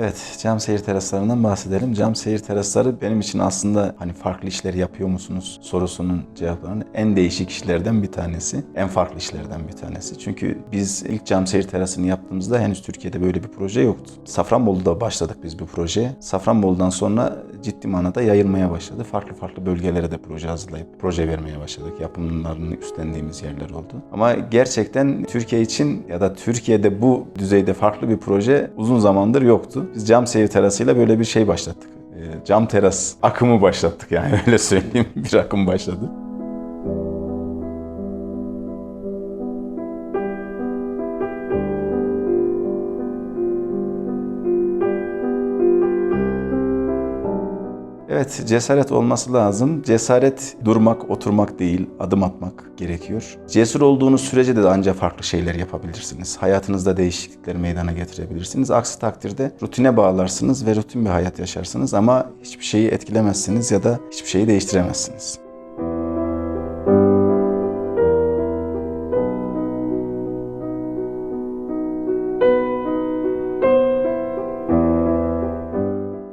Evet, cam seyir teraslarından bahsedelim. Cam seyir terasları benim için aslında hani farklı işler yapıyor musunuz sorusunun cevaplarının en değişik işlerden bir tanesi. En farklı işlerden bir tanesi. Çünkü biz ilk cam seyir terasını yaptığımızda henüz Türkiye'de böyle bir proje yoktu. Safranbolu'da başladık biz bu projeye. Safranbolu'dan sonra ciddi manada yayılmaya başladı. Farklı farklı bölgelere de proje hazırlayıp proje vermeye başladık. Yapımlarını üstlendiğimiz yerler oldu. Ama gerçekten Türkiye için ya da Türkiye'de bu düzeyde farklı bir proje uzun zamandır yoktu. Biz cam seyir terasıyla böyle bir şey başlattık. Ee, Cam teras akımı başlattık yani öyle söyleyeyim. Bir akım başladı. Evet, cesaret olması lazım. Cesaret durmak, oturmak değil, adım atmak gerekiyor. Cesur olduğunuz sürece de ancak farklı şeyler yapabilirsiniz. Hayatınızda değişiklikler meydana getirebilirsiniz. Aksi takdirde rutine bağlarsınız ve rutin bir hayat yaşarsınız ama hiçbir şeyi etkilemezsiniz ya da hiçbir şeyi değiştiremezsiniz.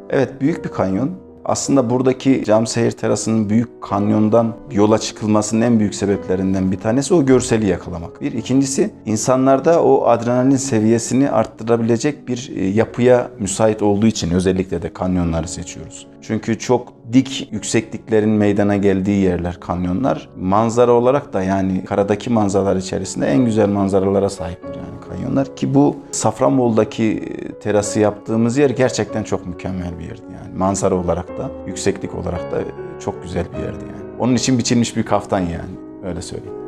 Evet, büyük bir kanyon. Aslında buradaki cam seyir terasının büyük kanyondan yola çıkılmasının en büyük sebeplerinden bir tanesi o görseli yakalamak. Bir ikincisi insanlarda o adrenalin seviyesini arttırabilecek bir e, yapıya müsait olduğu için özellikle de kanyonları seçiyoruz. Çünkü çok dik yüksekliklerin meydana geldiği yerler kanyonlar. Manzara olarak da yani karadaki manzaralar içerisinde en güzel manzaralara sahiptir yani kanyonlar. Ki bu Safranbolu'daki terası yaptığımız yer gerçekten çok mükemmel bir yerdi yani. Manzara olarak da, yükseklik olarak da çok güzel bir yerdi yani. Onun için biçilmiş bir kaftan yani. Öyle söyleyeyim.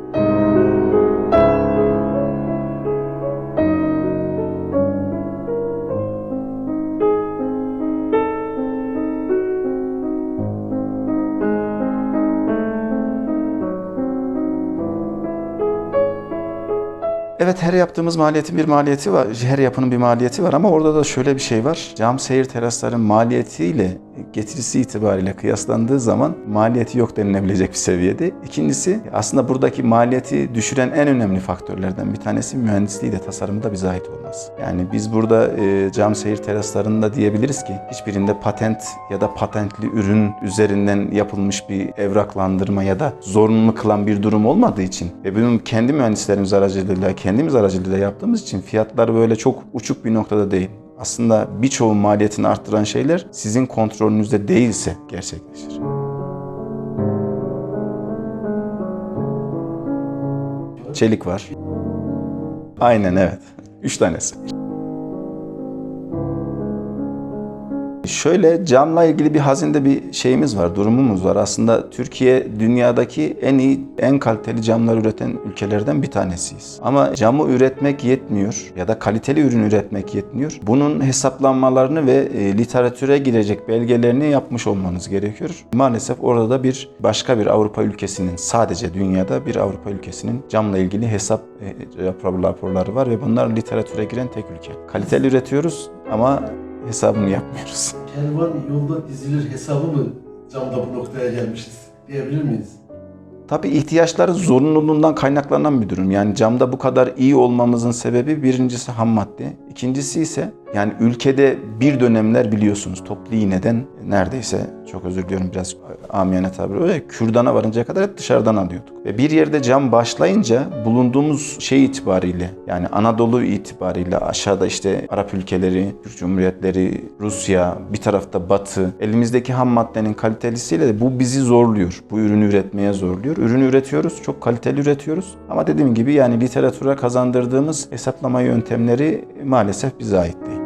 Evet her yaptığımız maliyetin bir maliyeti var. Her yapının bir maliyeti var ama orada da şöyle bir şey var. Cam seyir terasların maliyetiyle getirisi itibariyle kıyaslandığı zaman maliyeti yok denilebilecek bir seviyede. İkincisi aslında buradaki maliyeti düşüren en önemli faktörlerden bir tanesi mühendisliği de tasarımı da bize ait olması. Yani biz burada e, cam seyir teraslarında diyebiliriz ki hiçbirinde patent ya da patentli ürün üzerinden yapılmış bir evraklandırma ya da zorunlu kılan bir durum olmadığı için ve bunun kendi mühendislerimiz aracılığıyla, kendimiz aracılığıyla yaptığımız için fiyatlar böyle çok uçuk bir noktada değil aslında birçoğu maliyetini arttıran şeyler sizin kontrolünüzde değilse gerçekleşir. Çelik var. Aynen evet. Üç tanesi. Şöyle camla ilgili bir hazinde bir şeyimiz var, durumumuz var. Aslında Türkiye dünyadaki en iyi, en kaliteli camlar üreten ülkelerden bir tanesiyiz. Ama camı üretmek yetmiyor ya da kaliteli ürün üretmek yetmiyor. Bunun hesaplanmalarını ve e, literatüre girecek belgelerini yapmış olmanız gerekiyor. Maalesef orada da bir başka bir Avrupa ülkesinin, sadece dünyada bir Avrupa ülkesinin camla ilgili hesap e, rapor- raporları var ve bunlar literatüre giren tek ülke. Kaliteli üretiyoruz ama hesabını yapmıyoruz. Kervan yolda dizilir hesabı mı camda bu noktaya gelmişiz diyebilir miyiz? Tabii ihtiyaçların zorunluluğundan kaynaklanan bir durum. Yani camda bu kadar iyi olmamızın sebebi birincisi ham madde. İkincisi ise yani ülkede bir dönemler biliyorsunuz toplu iğneden neredeyse çok özür diliyorum biraz amiyane tabiri öyle kürdana varıncaya kadar hep dışarıdan alıyorduk. Ve bir yerde cam başlayınca bulunduğumuz şey itibariyle yani Anadolu itibariyle aşağıda işte Arap ülkeleri, Türk Cumhuriyetleri, Rusya, bir tarafta Batı elimizdeki ham maddenin kalitelisiyle de bu bizi zorluyor. Bu ürünü üretmeye zorluyor. Ürünü üretiyoruz, çok kaliteli üretiyoruz. Ama dediğim gibi yani literatüre kazandırdığımız hesaplama yöntemleri maalesef bize ait değil.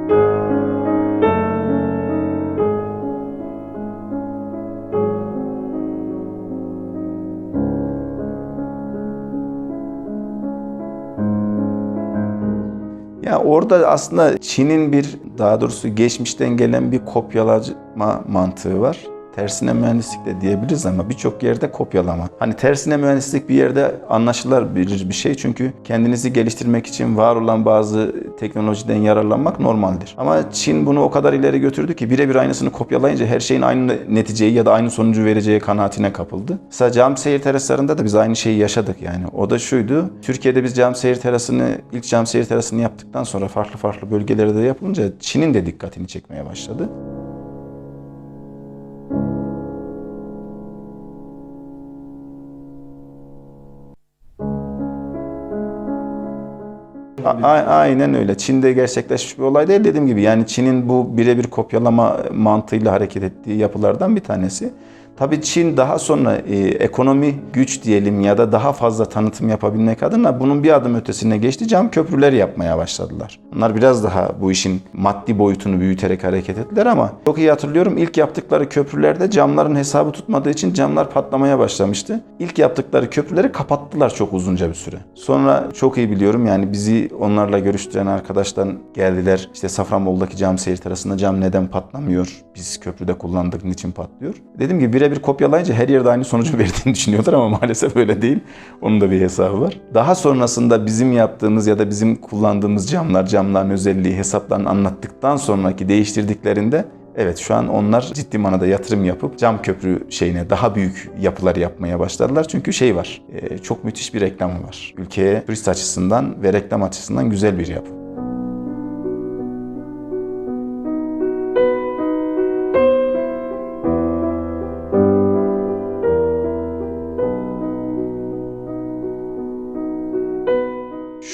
Ya orada aslında Çin'in bir daha doğrusu geçmişten gelen bir kopyalama mantığı var. Tersine mühendislik de diyebiliriz ama birçok yerde kopyalama. Hani tersine mühendislik bir yerde anlaşılır bir, bir şey çünkü kendinizi geliştirmek için var olan bazı teknolojiden yararlanmak normaldir. Ama Çin bunu o kadar ileri götürdü ki birebir aynısını kopyalayınca her şeyin aynı neticeyi ya da aynı sonucu vereceği kanaatine kapıldı. Mesela cam seyir teraslarında da biz aynı şeyi yaşadık yani. O da şuydu. Türkiye'de biz cam seyir terasını ilk cam seyir terasını yaptıktan sonra farklı farklı bölgelerde de yapılınca Çin'in de dikkatini çekmeye başladı. A- aynen öyle. Çin'de gerçekleşmiş bir olay değil dediğim gibi. Yani Çin'in bu birebir kopyalama mantığıyla hareket ettiği yapılardan bir tanesi. Tabii Çin daha sonra e, ekonomi güç diyelim ya da daha fazla tanıtım yapabilmek adına bunun bir adım ötesine geçti. Cam köprüler yapmaya başladılar. Onlar biraz daha bu işin maddi boyutunu büyüterek hareket ettiler ama çok iyi hatırlıyorum ilk yaptıkları köprülerde camların hesabı tutmadığı için camlar patlamaya başlamıştı. İlk yaptıkları köprüleri kapattılar çok uzunca bir süre. Sonra çok iyi biliyorum yani bizi onlarla görüştüren arkadaşlar geldiler. İşte Safranbolu'daki cam seyir terasında cam neden patlamıyor? Biz köprüde kullandık niçin patlıyor? Dedim ki birebir kopyalayınca her yerde aynı sonucu verdiğini düşünüyorlar ama maalesef öyle değil. Onun da bir hesabı var. Daha sonrasında bizim yaptığımız ya da bizim kullandığımız camlar, camların özelliği, hesaplarını anlattıktan sonraki değiştirdiklerinde Evet şu an onlar ciddi manada yatırım yapıp cam köprü şeyine daha büyük yapılar yapmaya başladılar. Çünkü şey var, e, çok müthiş bir reklamı var. Ülkeye turist açısından ve reklam açısından güzel bir yapı.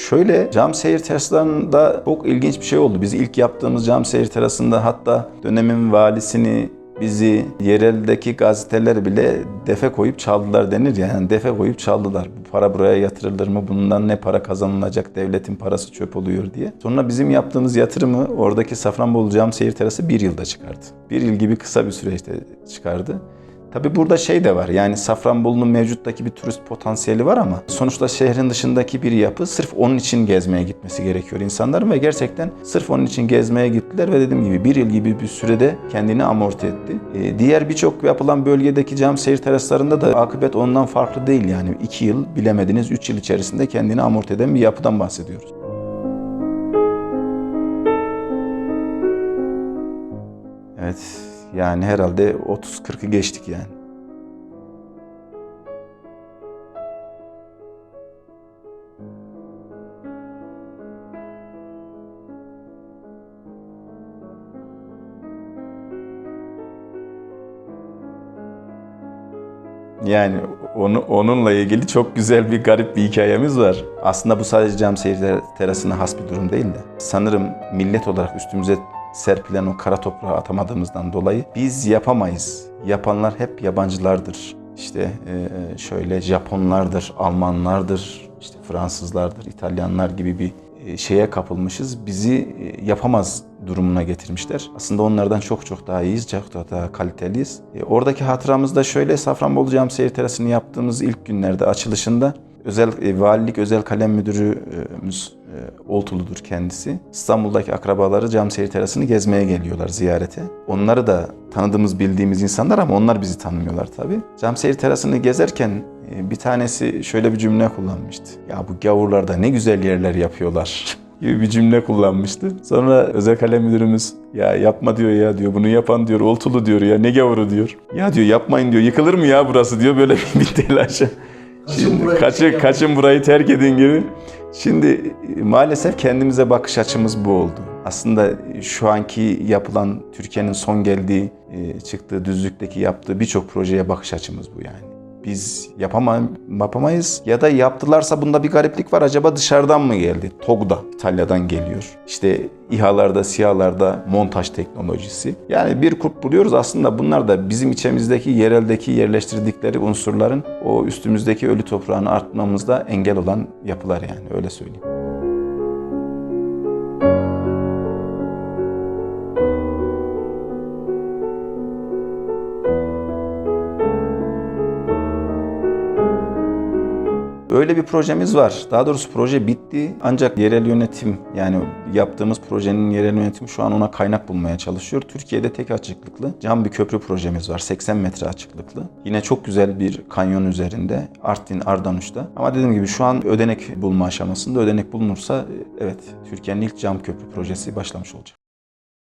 Şöyle cam seyir teraslarında çok ilginç bir şey oldu. Biz ilk yaptığımız cam seyir terasında hatta dönemin valisini bizi yereldeki gazeteler bile defe koyup çaldılar denir ya. Yani defe koyup çaldılar. Bu para buraya yatırılır mı? Bundan ne para kazanılacak? Devletin parası çöp oluyor diye. Sonra bizim yaptığımız yatırımı oradaki Safranbolu Cam Seyir Terası bir yılda çıkardı. Bir yıl gibi kısa bir süreçte çıkardı. Tabi burada şey de var yani Safranbolu'nun mevcuttaki bir turist potansiyeli var ama sonuçta şehrin dışındaki bir yapı sırf onun için gezmeye gitmesi gerekiyor insanların ve gerçekten sırf onun için gezmeye gittiler ve dediğim gibi bir yıl gibi bir sürede kendini amorti etti. Ee, diğer birçok yapılan bölgedeki cam seyir teraslarında da akıbet ondan farklı değil yani iki yıl bilemediniz üç yıl içerisinde kendini amorti eden bir yapıdan bahsediyoruz. Evet yani herhalde 30-40'ı geçtik yani. Yani onu, onunla ilgili çok güzel bir garip bir hikayemiz var. Aslında bu sadece cam seyir terasına has bir durum değil de. Sanırım millet olarak üstümüze serpilen o kara toprağı atamadığımızdan dolayı biz yapamayız. Yapanlar hep yabancılardır. İşte e, şöyle Japonlardır, Almanlardır, işte Fransızlardır, İtalyanlar gibi bir e, şeye kapılmışız. Bizi e, yapamaz durumuna getirmişler. Aslında onlardan çok çok daha iyiyiz, çok daha kaliteliyiz. Oradaki hatıramız da şöyle, Safranbolu Cam Seyir Terası'nı yaptığımız ilk günlerde açılışında özel valilik özel kalem müdürümüz e, Oltulu'dur kendisi. İstanbul'daki akrabaları Cam Seyir Terası'nı gezmeye geliyorlar ziyarete. Onları da tanıdığımız, bildiğimiz insanlar ama onlar bizi tanımıyorlar tabii. Cam Seyir Terası'nı gezerken bir tanesi şöyle bir cümle kullanmıştı. Ya bu gavurlarda ne güzel yerler yapıyorlar gibi bir cümle kullanmıştı. Sonra özel kalem müdürümüz ya yapma diyor ya diyor bunu yapan diyor Oltulu diyor ya ne gavuru diyor. Ya diyor yapmayın diyor yıkılır mı ya burası diyor böyle bir telaşa. Kaçın Şimdi, burayı kaçın, terk edin. kaçın burayı terk edin gibi. Şimdi maalesef kendimize bakış açımız bu oldu. Aslında şu anki yapılan Türkiye'nin son geldiği, e, çıktığı düzlükteki yaptığı birçok projeye bakış açımız bu yani. Biz yapamam, yapamayız ya da yaptılarsa bunda bir gariplik var. Acaba dışarıdan mı geldi? TOG'da İtalya'dan geliyor. İşte İHA'larda, SİHA'larda montaj teknolojisi. Yani bir kurt buluyoruz aslında bunlar da bizim içimizdeki yereldeki yerleştirdikleri unsurların o üstümüzdeki ölü toprağını artmamızda engel olan yapılar yani öyle söyleyeyim. Öyle bir projemiz var. Daha doğrusu proje bitti. Ancak yerel yönetim yani yaptığımız projenin yerel yönetimi şu an ona kaynak bulmaya çalışıyor. Türkiye'de tek açıklıklı cam bir köprü projemiz var. 80 metre açıklıklı. Yine çok güzel bir kanyon üzerinde. Artvin Ardanuş'ta. Ama dediğim gibi şu an ödenek bulma aşamasında. Ödenek bulunursa evet Türkiye'nin ilk cam köprü projesi başlamış olacak.